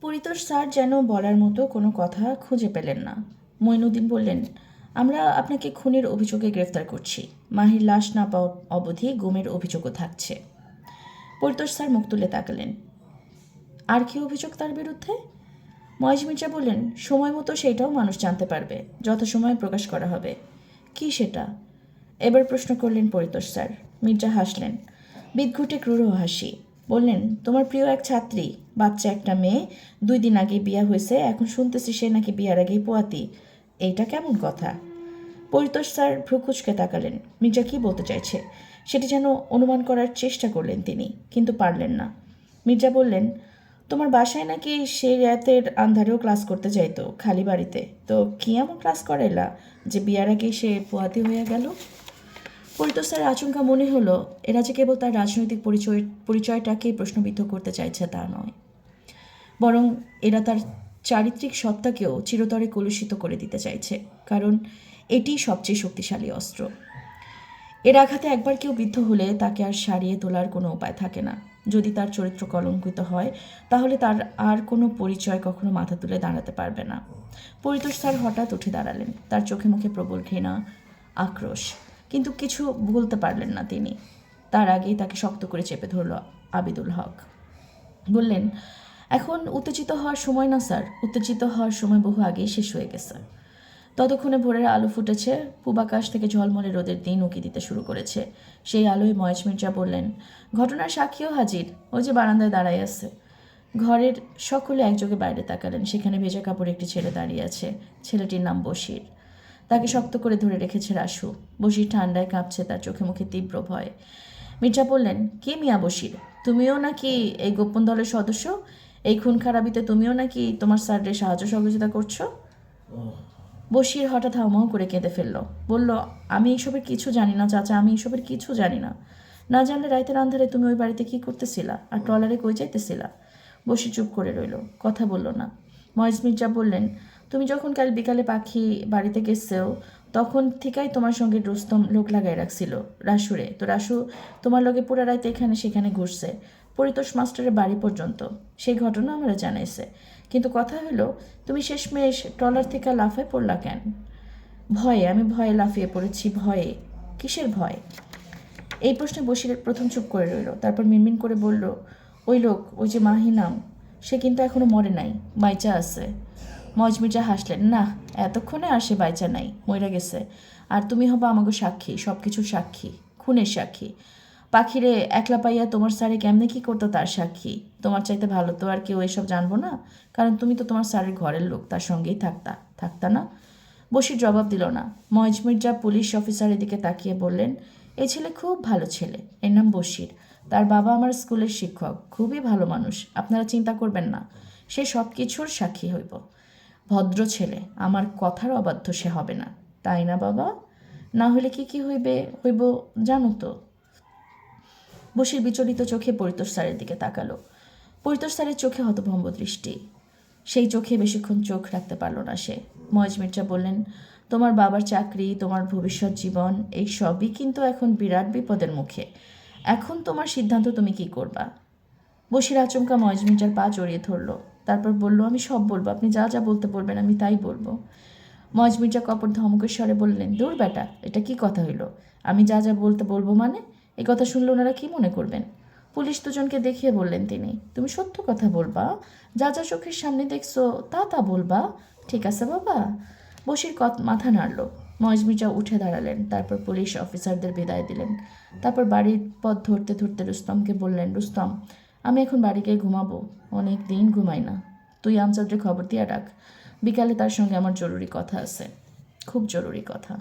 Paritosh sir যেন বলার মতো কোনো কথা খুঁজে পেলেন না। মঈনুদ্দিন বললেন, আমরা আপনাকে খুনের অভিযোগে গ্রেফতার করছি। মাহির লাশ না পাওয়া অবধি গুমের অভিযোগও থাকছে। পরিতোষ স্যার মুখ তুলে তাকালেন। আর কি অভিযোগ তার বিরুদ্ধে? মহেশ মির্জা বললেন, সময় মতো সেটাও মানুষ জানতে পারবে। যথাসময়ে প্রকাশ করা হবে। কি সেটা? এবার প্রশ্ন করলেন পরিতোষ স্যার। মির্জা হাসলেন, বিদঘুটে ক্রূর হাসি। বললেন, তোমার প্রিয় এক ছাত্রী, বাচ্চা একটা মেয়ে, দুই দিন আগে বিয়া হয়েছে, এখন শুনতেছি সে নাকি বিয়ার আগেই পোয়াতি। এইটা কেমন কথা? পরিতোষ স্যার ভ্রুকুচকে তাকালেন। মির্জা কি বলতে চাইছে? সেটি যেন অনুমান করার চেষ্টা করলেন তিনি, কিন্তু পারলেন না। মির্জা বললেন, তোমার বাসায় নাকি সে রাতের আন্ধারেও ক্লাস করতে যাইতো, খালি বাড়িতে? তো কি এমন ক্লাস করাইলা যে বিয়ার আগেই সে পোয়াতি হয়ে গেল? পরিতোষ আচমকা মনে হলো এরা যে কেবল তার রাজনৈতিক পরিচয় পরিচয়টাকেই প্রশ্নবিদ্ধ করতে চাইছে তা নয়। বরং এরা তার চারিত্রিক সত্তাকেও চিরতরে কলুষিত করে দিতে চাইছে, কারণ এটিই সবচেয়ে শক্তিশালী অস্ত্র। এর আঘাতে একবার কেউ বিদ্ধ হলে তাকে আর সারিয়ে তোলার কোনো উপায় থাকে না। যদি তার চরিত্র কলঙ্কিত হয়, তাহলে তার আর কোনো পরিচয় কখনো মাথা তুলে দাঁড়াতে পারবে না। পরিতোষ স্যার হঠাৎ উঠে দাঁড়ালেন। তার চোখে মুখে প্রবল ঘৃণা, আক্রোশ। কিন্তু কিছু বলতে পারলেন না তিনি। তার আগেই তাকে শক্ত করে চেপে ধরল আবিদুল হক। বললেন, এখন উত্তেজিত হওয়ার সময় না, স্যার? উত্তেজিত হওয়ার সময় বহু আগেই শেষ হয়ে গেছে। ততক্ষণে ভোরের আলো ফুটেছে। পূবাকাশ থেকে ঝলমলে রোদের দিন উকি দিতে শুরু করেছে। সেই আলোয় ময়েজ মির্জা বললেন, ঘটনার সাক্ষীও হাজির। ওই যে বারান্দায় দাঁড়ায় আছে। ঘরের সকলে একযোগে বাইরে তাকালেন। সেখানে ভেজা কাপড়ে একটি ছেলে দাঁড়িয়ে আছে। ছেলেটির নাম বশির। শক্ত করে ধরে রেখেছে রাসু। বসির ঠান্ডায় কাঁপছে তার চোখে মুখে তীব্র ভয়। মির্জা বললেন, কে মিয়া বশির? তুমিও নাকি এই গোপন দলের সদস্য? এই খুন খারাপিতে তুমিও নাকি তোমার স্যারের সাহায্য সহযোগিতা করছ? বসির হঠাৎ হাউমাউ করে কেঁদে ফেলল। বলল, আমি এইসবের কিছু জানি না, চাচা, আমি এইসবের কিছু জানি না। না জানলে রাইতের আন্ধারে তুমি ওই বাড়িতে কি করতেছিলা? আর ট্রলারে কই যাইতেছিলা? বসে চুপ করে রইল। কথা বলল না। ময়েজ মির্জা বললেন তুমি যখন কাল বিকালে পাখি বাড়িতে গেছেও তখন থেকেই তোমার সঙ্গে রুস্তম লোক লাগাই রাখছিল, রাসুরে। তো রাসু, তোমার লগে পুরা রাইতে এখানে সেখানে ঘুরছে, পরিতোষ মাস্টারের বাড়ি পর্যন্ত। সেই ঘটনা আমরা জানাইছে। কিন্তু কথা হলো, তুমি শেষমেশ ট্রলার থেকে লাফায় পড়লা কেন? ভয়ে, আমি ভয়ে লাফিয়ে পড়েছি, ভয়ে। কিসের ভয়? এই প্রশ্নে বসির প্রথম চুপ করে রইল, তারপর মিনমিন করে বলল, ওই লোক, ওই যে মাহি নাম সে কিন্তু এখনও মরে নাই, বাইচা আছে। মজ মির্জা হাসলেন, না, এতক্ষণে আর সে বাইচা নাই, মইরা গেছে। আর তুমি হবা আমাকে সাক্ষী সব কিছুর সাক্ষী, খুনের সাক্ষী। পাখিরে একলা পাইয়া তোমার স্যারে কেমনে কি করতো তার সাক্ষী? তোমার চাইতে ভালো তো আর কেউ এসব জানব না? কারণ তুমি তো তোমার স্যারের ঘরের লোক, তার সঙ্গেই থাকতা থাকতা না? বসির জবাব দিল না। ময়েজ মির্জা পুলিশ অফিসারের দিকে তাকিয়ে বললেন, এ ছেলে খুব ভালো ছেলে, এর নাম বশির। তার বাবা আমার স্কুলের শিক্ষক, খুবই ভালো মানুষ, আপনারা চিন্তা করবেন না, সে সব কিছুর সাক্ষী হইব। ভদ্র ছেলে, আমার কথার অবাধ্য সে হবে না। তাই না বাবা? না হলে কি কি হইবে, হইব জানো তো? বসির বিচলিত চোখে পরিতোষ স্যারের দিকে তাকালো। পরিতোষ স্যারের চোখে হতভম্ব দৃষ্টি। সেই চোখে বেশিক্ষণ চোখ রাখতে পারল না সে। ময়েজ মির্জা বললেন, তোমার বাবার চাকরি, তোমার ভবিষ্যৎ জীবন, এই সবই কিন্তু এখন বিরাট বিপদের মুখে। এখন তোমার সিদ্ধান্ত তুমি কি করবা? বসির আচমকা ময়েজ মির্জার পা জড়িয়ে ধরলো। তারপর বলল, আমি সব বলব, আপনি যা যা বলতে বলবেন, আমি তাই বলব। ময়েজ মির্জা কপর ধমকের স্বরে বললেন, দূর বেটা, এটা কি কথা হইল? আমি যা যা বলতে বলব মানে? এই কথা শুনলে ওনারা কি মনে করবেন? পুলিশ দুজনকে দেখিয়ে বললেন তিনি, তুমি সত্য কথা বলবা, যা যা চোখের সামনে দেখছ, তা তা বলবা। ঠিক আছে বাবা? বসির কত, মাথা নাড়ল। মহেশ মির্জা উঠে দাঁড়ালেন, তারপর পুলিশ অফিসারদের বিদায় দিলেন। তারপর বাড়ির পথ ধরতে ধরতে রুস্তমকে বললেন, রুস্তম আমি এখন বাড়ি গিয়ে ঘুমাবো। অনেক দিন ঘুমাই না। তুই আমচাঁদের খবর দিয়ে রাখ বিকালে তার সঙ্গে আমার জরুরি কথা আছে। খুব জরুরি কথা।